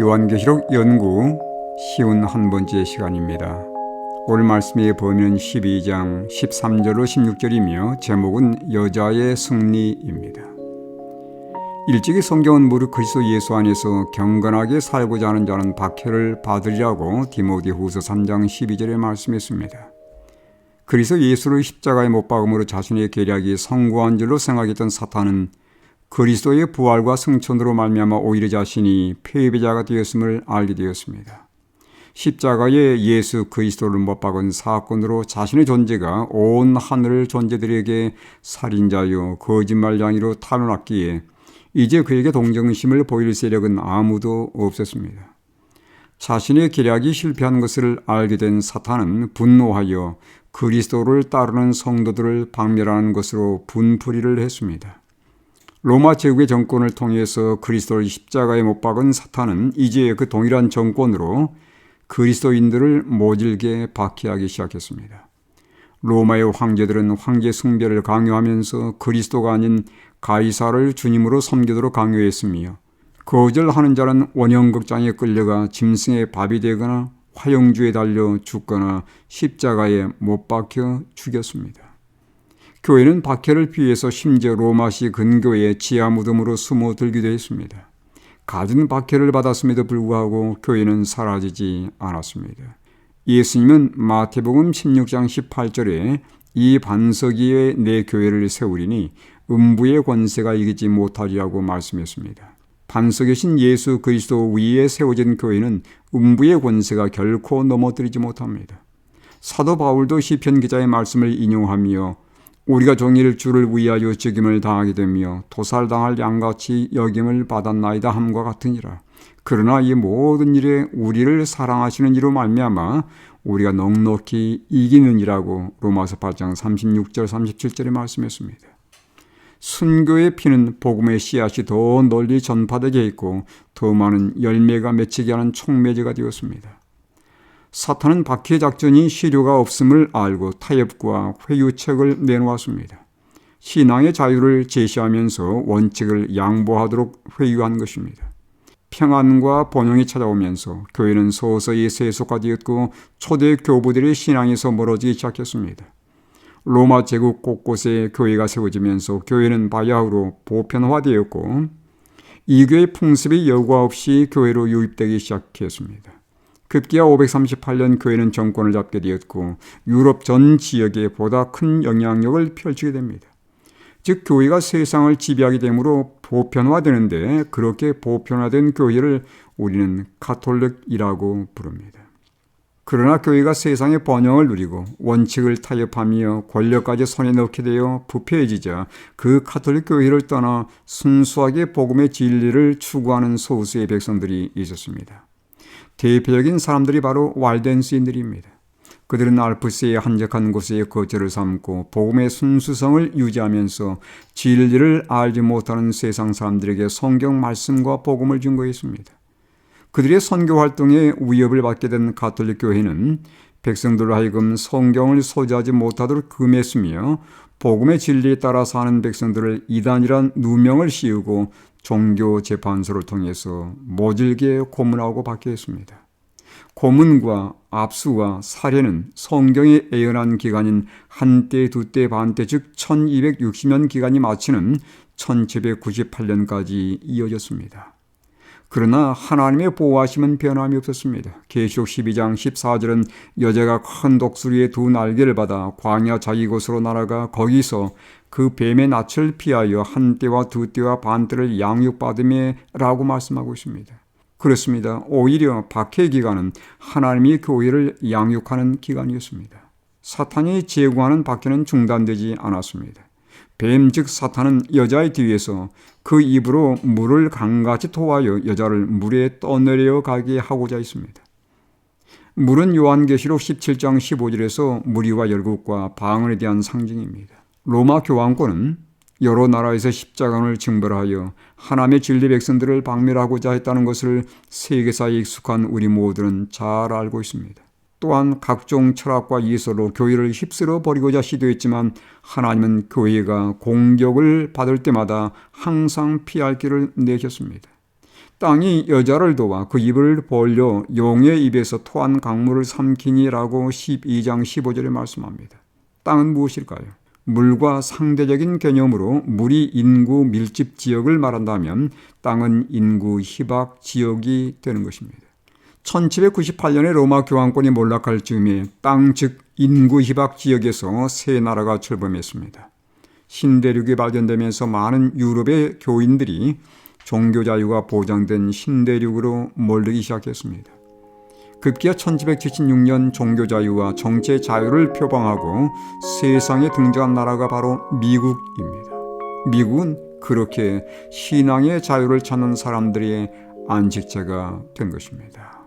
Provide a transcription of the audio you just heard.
요한계시록 연구 쉬운 한 번째 시간입니다. 오늘 말씀의 범위는 12장 13절로 16절이며 제목은 여자의 승리입니다. 일찍이 성경은 무릇 그리스도 예수 안에서 경건하게 살고자 하는 자는 박해를 받으리라고 디모데 후서 3장 12절에 말씀했습니다. 그리스도 예수를 십자가에 못 박음으로 자신의 계략이 성공한 줄로 생각했던 사탄은 그리스도의 부활과 승천으로 말미암아 오히려 자신이 패배자가 되었음을 알게 되었습니다. 십자가에 예수 그리스도를 못 박은 사건으로 자신의 존재가 온 하늘 존재들에게 살인자요 거짓말장이로 탄원했기에 이제 그에게 동정심을 보일 세력은 아무도 없었습니다. 자신의 계략이 실패한 것을 알게 된 사탄은 분노하여 그리스도를 따르는 성도들을 박멸하는 것으로 분풀이를 했습니다. 로마 제국의 정권을 통해서 그리스도를 십자가에 못 박은 사탄은 이제 그 동일한 정권으로 그리스도인들을 모질게 박해하기 시작했습니다. 로마의 황제들은 황제 숭배를 강요하면서 그리스도가 아닌 가이사를 주님으로 섬기도록 강요했으며 거절하는 자는 원형극장에 끌려가 짐승의 밥이 되거나 화영주에 달려 죽거나 십자가에 못 박혀 죽였습니다. 교회는 박해를 피해서 심지어 로마시 근교의 지하 무덤으로 숨어 들기도 했습니다. 가진 박해를 받았음에도 불구하고 교회는 사라지지 않았습니다. 예수님은 마태복음 16장 18절에 이 반석 위에 내 교회를 세우리니 음부의 권세가 이기지 못하리라고 말씀했습니다. 반석이신 예수 그리스도 위에 세워진 교회는 음부의 권세가 결코 넘어뜨리지 못합니다. 사도 바울도 시편 기자의 말씀을 인용하며 우리가 종일 주를 위하여 죽임을 당하게 되며 도살당할 양같이 여김을 받았나이다 함과 같으니라. 그러나 이 모든 일에 우리를 사랑하시는 이로 말미암아 우리가 넉넉히 이기는이라고 로마서 8장 36절 37절에 말씀했습니다. 순교의 피는 복음의 씨앗이 더 널리 전파되게 했고 더 많은 열매가 맺히게 하는 촉매제가 되었습니다. 사탄은 박해 작전이 실효가 없음을 알고 타협과 회유책을 내놓았습니다. 신앙의 자유를 제시하면서 원칙을 양보하도록 회유한 것입니다. 평안과 번영이 찾아오면서 교회는 서서히 세속화되었고 초대 교부들의 신앙에서 멀어지기 시작했습니다. 로마 제국 곳곳에 교회가 세워지면서 교회는 바야흐로 보편화되었고 이교의 풍습이 여과 없이 교회로 유입되기 시작했습니다. 급기야 538년 교회는 정권을 잡게 되었고 유럽 전 지역에 보다 큰 영향력을 펼치게 됩니다. 즉 교회가 세상을 지배하게 되므로 보편화되는데 그렇게 보편화된 교회를 우리는 카톨릭이라고 부릅니다. 그러나 교회가 세상의 번영을 누리고 원칙을 타협하며 권력까지 손에 넣게 되어 부패해지자 그 카톨릭 교회를 떠나 순수하게 복음의 진리를 추구하는 소수의 백성들이 있었습니다. 대표적인 사람들이 바로 왈덴스인들입니다. 그들은 알프스의 한적한 곳에 거처를 삼고 복음의 순수성을 유지하면서 진리를 알지 못하는 세상 사람들에게 성경 말씀과 복음을 증거했습니다. 그들의 선교 활동에 위협을 받게 된 가톨릭 교회는 백성들로 하여금 성경을 소지하지 못하도록 금했으며 복음의 진리에 따라 사는 백성들을 이단이란 누명을 씌우고 종교 재판소를 통해서 모질게 고문하고 받게 했습니다. 고문과 압수와 살해는 성경에 예언한 기간인 한때, 두때, 반때, 즉 1260년 기간이 마치는 1798년까지 이어졌습니다. 그러나 하나님의 보호하심은 변함이 없었습니다. 계시록 12장 14절은 여자가 큰 독수리의 두 날개를 받아 광야 자기 곳으로 날아가 거기서 그 뱀의 낯을 피하여 한 때와 두 때와 반 때를 양육받음에라고 말씀하고 있습니다. 그렇습니다. 오히려 박해 기간은 하나님이 교회를 양육하는 기간이었습니다. 사탄이 제공하는 박해는 중단되지 않았습니다. 뱀 즉 사탄은 여자의 뒤에서 그 입으로 물을 강같이 토하여 여자를 물에 떠내려 가게 하고자 했습니다. 물은 요한계시록 17장 15절에서 무리와 열국과 방언에 대한 상징입니다. 로마 교황권은 여러 나라에서 십자가를 징벌하여 하나님의 진리 백성들을 박멸하고자 했다는 것을 세계사에 익숙한 우리 모두는 잘 알고 있습니다. 또한 각종 철학과 예서로 교회를 휩쓸어 버리고자 시도했지만 하나님은 교회가 공격을 받을 때마다 항상 피할 길을 내셨습니다. 땅이 여자를 도와 그 입을 벌려 용의 입에서 토한 강물을 삼키니라고 12장 15절에 말씀합니다. 땅은 무엇일까요? 물과 상대적인 개념으로 물이 인구 밀집 지역을 말한다면 땅은 인구 희박 지역이 되는 것입니다. 1798년에 로마 교황권이 몰락할 즈음에 땅 즉 인구 희박 지역에서 세 나라가 출범했습니다. 신대륙이 발견되면서 많은 유럽의 교인들이 종교 자유가 보장된 신대륙으로 몰리기 시작했습니다. 급기야 1776년 종교 자유와 정치 자유를 표방하고 세상에 등장한 나라가 바로 미국입니다. 미국은 그렇게 신앙의 자유를 찾는 사람들의 안식처가 된 것입니다.